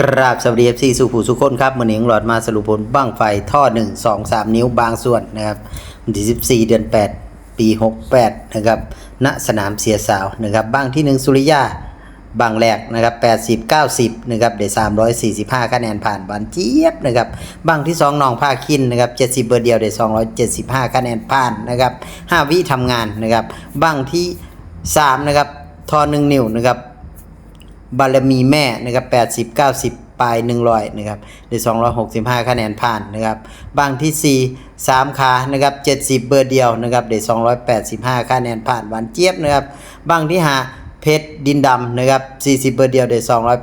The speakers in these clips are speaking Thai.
กราบสวัสดีเอฟซีสุภูสุคนครับมือหนิงหลอดมาสรุปผลบ้างไฟท่อ 1 2 3 นิ้วบางส่วนนะครับวันที่14 เดือน 8 ปี 68 นะครับณสนามเสียสาวนะครับบ้างที่ 1 สุริยาบางแรกนะครับ80 90นะครับเด345 คะแนนผ่านบานเจี๊ยบนะครับบ้างที่2น้องภาคินนะครับ70 เบอร์เดียวเด275 คะแนนผ่านนะครับ5วิทำงานนะครับบ้างที่ 3 นะครับทอ1นิ้วนะครับ บารมีแม่นะครับ80 90ปลาย100นะครับได้265คะแนนผ่านนะครับบางที่4 3ขานะครับ70เบอร์เดียวนะครับได้285คะแนนผ่านหวานเจี๊ยบนะครับบางที่5เพชรดินดำนะครับ 40 เบอร์เดียวได้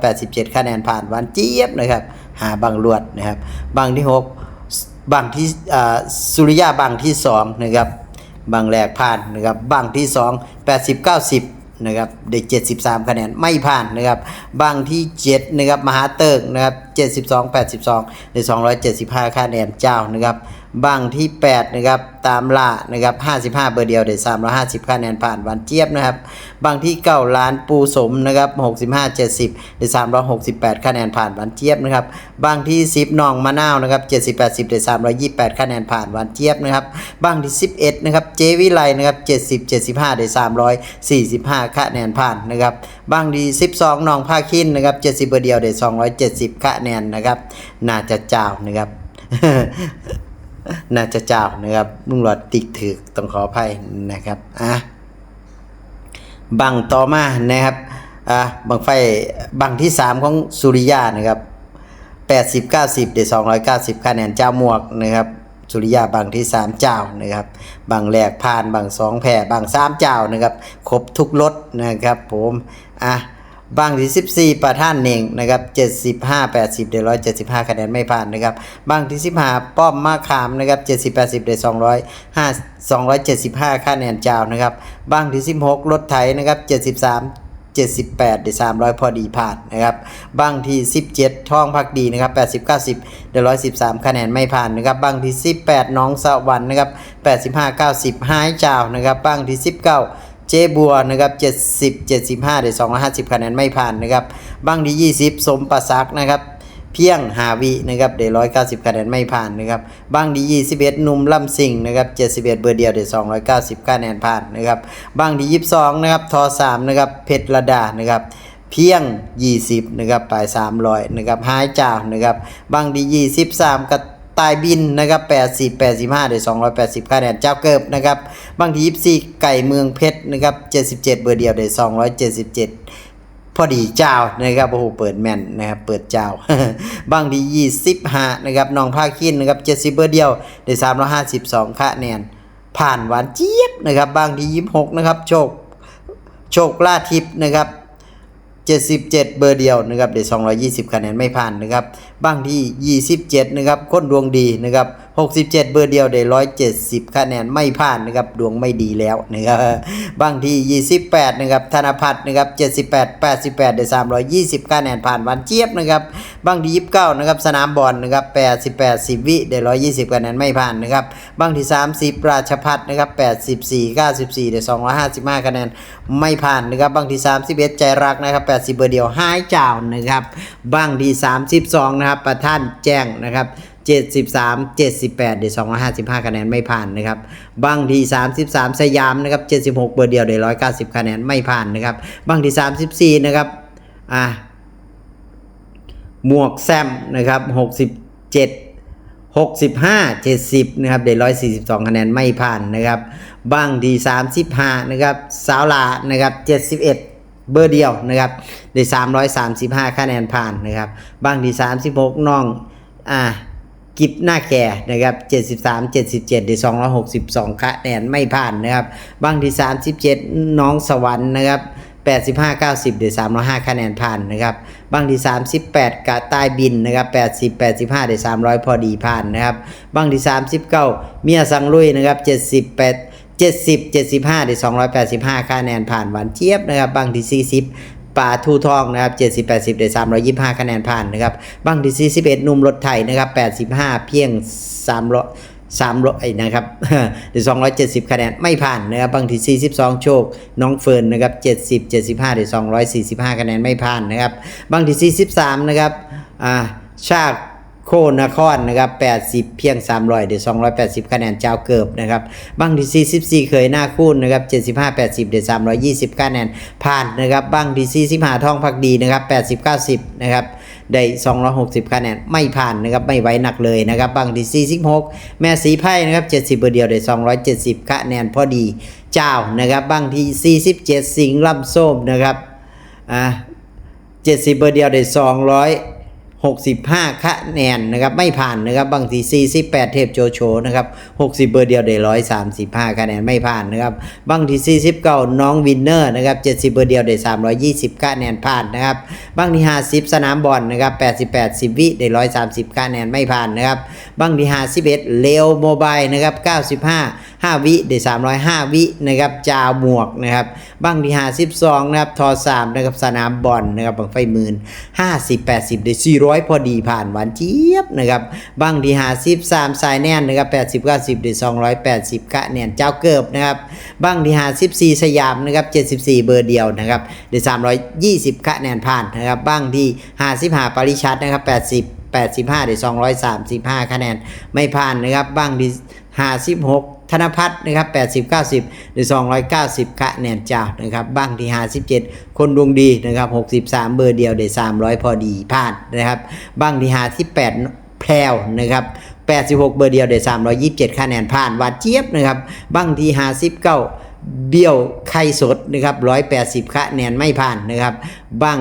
287 คะแนนผ่านหวานเจี๊ยบนะครับ หาบางลวดนะครับบางที่ 6 บางที่อ่าสุริยาบางที่ 2 นะครับ บางแรกผ่านนะครับ บางที่ 2 80 90 นะครับได้73 คะแนนไม่ผ่านนะครับบางที่7นะครับมหาเติกนะครับ72 82ได้275 คะแนนเจ้านะครับ บางที่ 8 นะครับ ตามล่านะครับ 55 เบอร์เดียว ได้ 350คะแนนผ่านวันเจี๊ยบนะครับ บางที่ 9 ล้านปูสมนะครับ 65 70 ได้ 368คะแนนผ่านวันเจี๊ยบนะครับ บางที่ 10นองมะนาวนะครับ70 80 ได้ 328คะแนนผ่านวันเจี๊ยบนะครับ บางที่ 11 นะครับ เจวิไลนะครับ70 75 ได้ 345คะแนนผ่านนะครับ บางที่ 12นองภาคินนะครับ 70 เบอร์เดียว ได้ 270คะแนนนะครับ น่าจะเจ้านะครับ น่าจะเจ้านะครับลุงหลอดติกถือต้องขออภัยนะครับอะบังต่อมานะครับอะบังไฟบังที่ 3 ของสุริยานะครับ 80 90ได้290คะแนนเจ้าหมวกนะครับสุริยาบางที่ 3 เจ้านะครับบางแรกผ่านบางสองแผ่บางสามเจ้านะครับครบทุกรถนะครับผมอะ บางที่ 14 ประท่านเน่งนะครับ 75 80 ได้ 175 คะแนนไม่ผ่านนะครับ บางที่ 15 ป้อมมาขามนะครับ 70 80 ได้ 200 5 275 คะแนนเจ้านะครับ บางที่ 16 รถไถนะครับ 73 78ได้300 พอดีผ่านนะครับ บางที่ 17 ท่องพักดีนะครับ 80 90ได้113 คะแนนไม่ผ่านนะครับ บางที่ 18 น้องสวรรค์นะครับ 85 90 หายเจ้านะครับ บางที่ 19 เจบัวนะครับ70 75ได้250คะแนนไม่ผ่านนะครับบางที่20 สมประซักนะครับเพียงหาวินะครับได้ร้อยเก้าสิบคะแนนไม่ผ่านนะครับบางดียี่สิบเอ็ดนุ่มลำสิงนะครับเจ็ดสิบเอ็ดเบอร์เดียวได้สองร้อยเก้าสิบคะแนนผ่านนะครับบางดียี่สิบสองนะครับทอสามนะครับเพชรระดานะครับเพียง20นะครับปลาย300นะครับหายจานะครับบางดี23กับ ตายบินนะครับ80 85ได้280คะแนนเจ้าเกิบนะครับบางที24ไก่เมืองเพชรนะครับ77 เบอร์เดียวได้277พอดีเจ้านะครับโอ้โหเปิดแมนนะครับเปิดเจ้า บางดี25นะครับน้องภาคินนะครับ70เบอร์เดียวได้352คะแนน ผ่านหวานเจี๊ยบนะครับบางดี26นะครับโชคโชคลาทิพย์นะครับ 77 เบอร์เดียวนะครับได้220 คะแนนไม่ผ่านนะครับบางที่ 27 นะครับคนดวงดีนะครับ 67 เบอร์เดียวได้170 คะแนนไม่ผ่านนะครับดวงไม่ดีแล้วนะครับบางที่28 นะครับธนพัฒน์นะครับ 78 88 ได้ 320 คะแนนผ่านวันเจี๊ยบนะครับบางที่29 นะครับสนามบอลนะครับ 88 10 วิได้ 120 คะแนนไม่ผ่านนะครับบางที่30 ราชพัฒน์นะครับ 84 94 ได้ 255 คะแนนไม่ผ่านนะครับบางที่31 ใจรักนะครับ 80 เบอร์เดียวหายเจ้านะครับบางที่32 นะครับประท่านแจ้งนะครับ 73 78ได้255 คะแนนไม่ผ่านนะครับบางที33 สยามนะครับ 76 เบอร์เดียวได้190 คะแนนไม่ผ่านนะครับบางที 34 นะครับอะหมวกแซมนะครับ67 65 70นะครับได้142 คะแนนไม่ผ่านนะครับบางดี 35นะครับสาวลานะครับ 71 เบอร์เดียวนะครับได้335 คะแนนผ่านนะครับบางดี 36 น้องอ่า กิบหน้าแก่นะครับ73 77ได้262คะแนนไม่ผ่านนะครับบางดี37 น้องสวรรค์นะครับ85 90เดี๋ยว305 คะแนนผ่านนะครับบางที่ 38กะใต้บินนะครับ80 85เดี๋ยว300 พอดีผ่านนะครับบางที่ 39 เมียสังลุยนะครับ 78 70 75เดี๋ยว285 คะแนนผ่านหวานเจี๊ยบนะครับบางที่ 40 ปลาทูทองนะครับ70 80เดี๋ยว325คะแนนผ่านนะครับบังที่41หนุ่มรถไทยนะครับแปดสิบห้าเพียงสามร้อยสามร้อยนะครับหรือสองร้อยเจ็ดสิบคะแนนไม่ผ่านนะครับบางทีสี่สิบสองโชค น้องเฟิร์นนะครับเจ็ดสิบเจ็ดสิบห้าหรือสองร้อยสี่สิบห้าคะแนนไม่ผ่านนะครับบางทีสี่สิบสามนะครับอ่าชาติ โคนครนะครับ 80 เพียง 300เดี๋ยว280 คะแนนเจ้าเกิบนะครับบางที่ 44 เคยหน้าคูนนะครับ 75 80 เดี๋ยว320 คะแนนผ่านนะครับบางที่45ท่องพักดีนะครับ 80 90 นะครับได้ 260 คะแนน ไม่ผ่านนะครับ ไม่ไว้หนักเลยนะครับ บางที่ 46 แม่สีไพ่นะครับ 70เบอร์เดียวได้ 270 คะแนนพอดี เจ้านะครับ บางที่ 47 สิงห์ลำส้มนะครับ อ่า 70เบอร์เดียวได้ 65 คะแนนนะครับไม่ผ่านนะครับบางที48 เทพโจโฉนะครับ60 เบอร์เดียวได้135 คะแนนไม่ผ่านนะครับบางที49น้องวินเนอร์นะครับ70 เบอร์เดียวได้320 คะแนนผ่านนะครับบางที50 สนามบอลนะครับ88 10 วิได้130 คะแนนไม่ผ่านนะครับบางที51เลวโมบายนะครับ95 5 วิได้305 วินะครับจาวหมวกนะครับบางที่52นะครับทอ3นะครับสนามบอลนะครับบังไฟหมื่น50 80ได้400 พอดีผ่านหวานเจี๊ยบนะครับบางที่53สายแน่นนะครับ80 90ได้280คะแนนเจ้าเกิบนะครับบางที่54สยามนะครับ74 เบอร์เดียวนะครับได้320คะแนนผ่านนะครับบางที่55ปริชัดนะครับ80 85ได้235 คะแนน ไม่ผ่านนะครับบ้างดี 56ธนพัฒน์นะครับ80 90ได้290คะแนนจ้านะครับบ้างที่ 57 คนดวงดีนะครับ 63 เบอร์เดียวได้300 พอดีผ่านนะครับบ้างที่ 58 แพรวนะครับ86 เบอร์เดียวได้327คะแนนผ่านวานเจี๊ยบนะครับบ้างที่59เบี้ยวไข่สดนะครับ180คะแนนไม่ผ่านนะครับบ้าง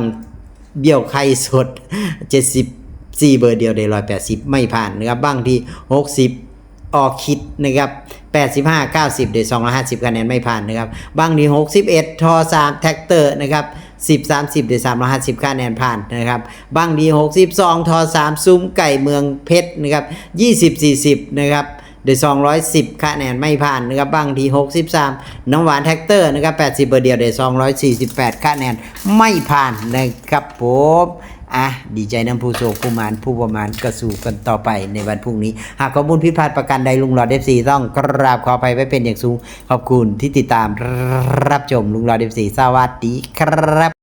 เบี้ยวไข่สด74เบอร์เดียวได้180ไม่ผ่านนะครับบ้างที่60 ออกคิดนะครับ85 90เด้250คะแนนไม่ผ่านนะครับบางดี61 ทอ 3 แท็กเตอร์นะครับ10 30เด้350คะแนนผ่านนะครับบางดี62 ทอ 3 ซุ้มไก่เมืองเพชรนะครับ20 40นะครับ ได้210 คะแนนไม่ผ่านนะครับบางที 63 น้องหวานแท็กเตอร์นะครับ80เบอร์เดียวได้248 คะแนนไม่ผ่านนะครับผมอะดีใจน้ำผู้โชคผู้มานผู้ประมาณก็สู่กันต่อไปในวันพรุ่งนี้ หากข้อมูลผิดพลาดประการใดลุงหลอดเอฟซีต้องกราบขออภัยไว้เป็นอย่างสูง ขอบคุณที่ติดตามรับชมลุงหลอดเอฟซีสวัสดีครับ